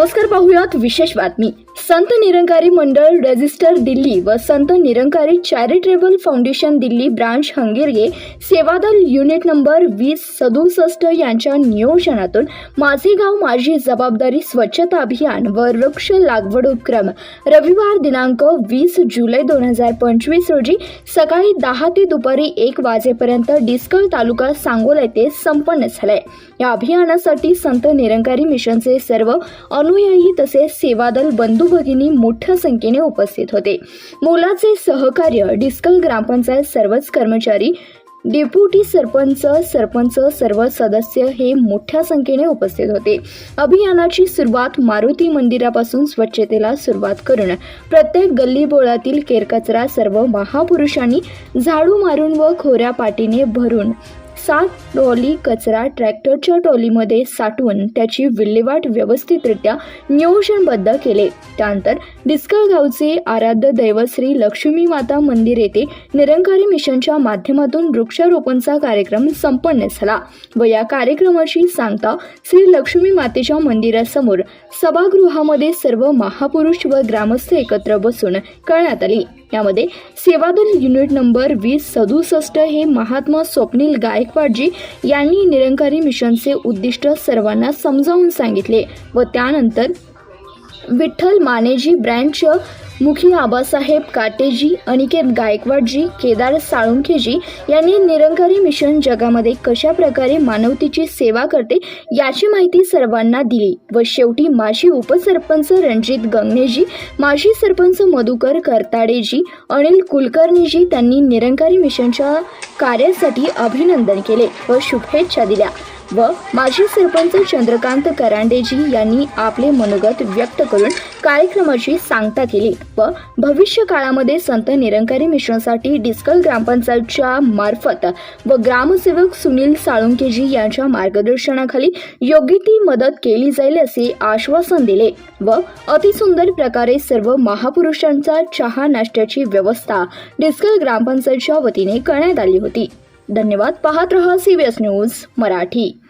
नमस्कार पाहुयात विशेष बातमी. संत निरंकारी मंडळ रजिस्टर दिल्ली व Sant Nirankari charitable foundation Delhi branch Hangarge Sevadal unit number वीस सदुसष्ट यांच्या नियोजनातून माझे गाव माझी जबाबदारी स्वच्छता अभियान व वृक्ष लागवड उपक्रम रविवार दिनांक वीस जुलै दोन हजार पंचवीस रोजी सकाळी दहा ते दुपारी एक वाजेपर्यंत डिस्कळ तालुका सांगोला येथे संपन्न झालाय या अभियानासाठी संत निरंकारी मिशनचे सर्व अनुयायी तसेच सेवादल बंधू भगिनी मोठ्या संख्येने उपस्थित होते. मोलाचे सहकार्य डिस्कल ग्रामपंचायत सर्वच कर्मचारी डेप्युटी सरपंच सरपंच सर्व सदस्य हे मोठ्या संख्येने उपस्थित होते. अभियानाची सुरुवात मारुती मंदिरापासून स्वच्छतेला सुरुवात करून प्रत्येक गल्लीबोळातील केरकचरा सर्व महापुरुषांनी झाडू मारून व खोऱ्या पाटीने भरून सात ट्रॉली कचरा ट्रॅक्टरच्या ट्रॉलीमध्ये साठवून त्याची विल्हेवाट व्यवस्थितरित्या नियोजनबद्ध केले. त्यानंतर डिस्कळ गावचे आराध्य दैवत श्री लक्ष्मी माता मंदिर येथे निरंकारी मिशनच्या माध्यमातून वृक्षारोपणचा कार्यक्रम संपन्न झाला व या कार्यक्रमाची सांगता श्री लक्ष्मी मातेच्या मंदिरासमोर सभागृहामध्ये सर्व महापुरुष व ग्रामस्थ एकत्र बसून करण्यात आली. यामध्ये सेवादल युनिट नंबर वीस सदुसष्ट हे महात्मा स्वप्नील गायकवाडजी यांनी निरंकारी मिशनचे उद्दिष्ट सर्वांना समजावून सांगितले व त्यानंतर विठ्ठल मानेजी ब्रँडचं मुखी आबासाहेब काटेजी अनिकेत गायकवाडजी केदार साळुंखेजी यांनी निरंकारी मिशन जगामध्ये कशा प्रकारे मानवतेची सेवा करते याची माहिती सर्वांना दिली व शेवटी माजी उपसरपंच रणजित गंगनेजी माजी सरपंच मधुकर करताडेजी अनिल कुलकर्णीजी त्यांनी निरंकारी मिशनच्या कार्यासाठी अभिनंदन केले व शुभेच्छा दिल्या व माजी सरपंच चंद्रकांत करांडेजी यांनी आपले मनोगत व्यक्त करून कार्यक्रमाची सांगता केली व भविष्य काळामध्ये संत निरंकारी मिशनसाठी डिस्कल ग्रामपंचायतच्या मार्फत व ग्रामसेवक सुनील साळुंकेजी यांच्या मार्गदर्शनाखाली योग्य ती मदत केली जाईल असे आश्वासन दिले व अतिसुंदर प्रकारे सर्व महापुरुषांचा चहा नाश्त्याची व्यवस्था डिस्कल ग्रामपंचायतच्या वतीने करण्यात आली होती. धन्यवाद. पाहत रहा सी न्यूज मराठी.